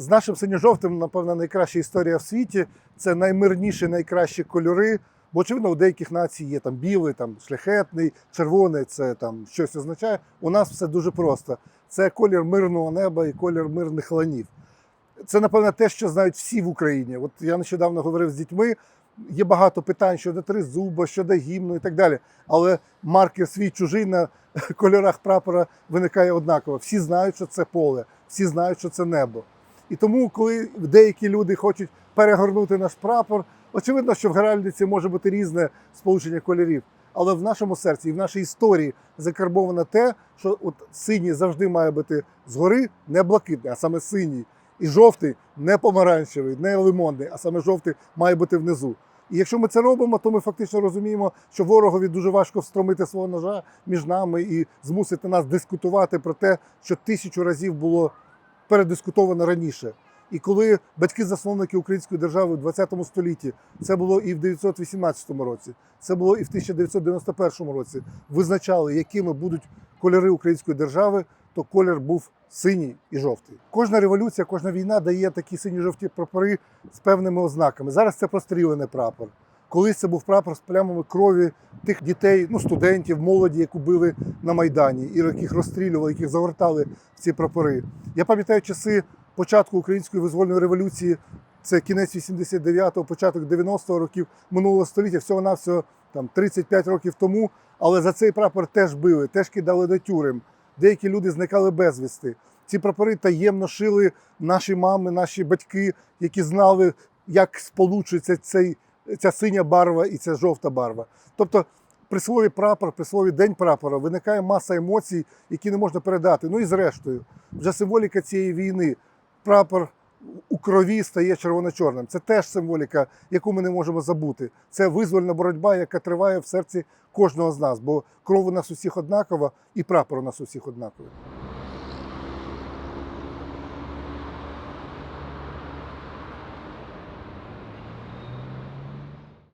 з нашим синьо-жовтим, напевно, найкраща історія в світі. Це наймирніші, найкращі кольори. Бо очевидно, у деяких націй є там білий, там шляхетний, червоний, це там щось означає. У нас все дуже просто. Це колір мирного неба і колір мирних ланів. Це, напевно, те, що знають всі в Україні. От я нещодавно говорив з дітьми. Є багато питань щодо тризуба, щодо гімну і так далі. Але маркер свій чужий на кольорах прапора виникає однаково. Всі знають, що це поле, всі знають, що це небо. І тому, коли деякі люди хочуть перегорнути наш прапор, очевидно, що в геральдиці може бути різне сполучення кольорів. Але в нашому серці і в нашій історії закарбовано те, що от синій завжди має бути згори не блакитний, а саме синій. І жовтий не помаранчевий, не лимонний, а саме жовтий має бути внизу. І якщо ми це робимо, то ми фактично розуміємо, що ворогові дуже важко встромити свого ножа між нами і змусити нас дискутувати про те, що тисячу разів було передискутовано раніше. І коли батьки-засновники української держави в 20 столітті, це було і в 918 році, це було і в 1991 році, визначали, якими будуть кольори української держави, то колір був синій і жовтий. Кожна революція, кожна війна дає такі сині-жовті прапори з певними ознаками. Зараз це прострілений прапор. Колись це був прапор з плямами крові тих дітей, ну студентів, молоді, яку били на майдані, і яких розстрілювали, яких загортали в ці прапори. Я пам'ятаю часи початку української визвольної революції. Це кінець 89-го, початок 90-го років минулого століття, всього навсього там 35 років тому. Але за цей прапор теж били, теж кидали до тюрем. Деякі люди зникали безвісти. Ці прапори таємно шили наші мами, наші батьки, які знали, як сполучується цей, ця синя барва і ця жовта барва. Тобто, при слові прапор, при слові день прапора виникає маса емоцій, які не можна передати. Ну і зрештою, вже символіка цієї війни. Прапор у крові стає червоно-чорним. Це теж символіка, яку ми не можемо забути. Це визвольна боротьба, яка триває в серці кожного з нас, бо кров у нас усіх однакова, і прапор у нас усіх однаковий.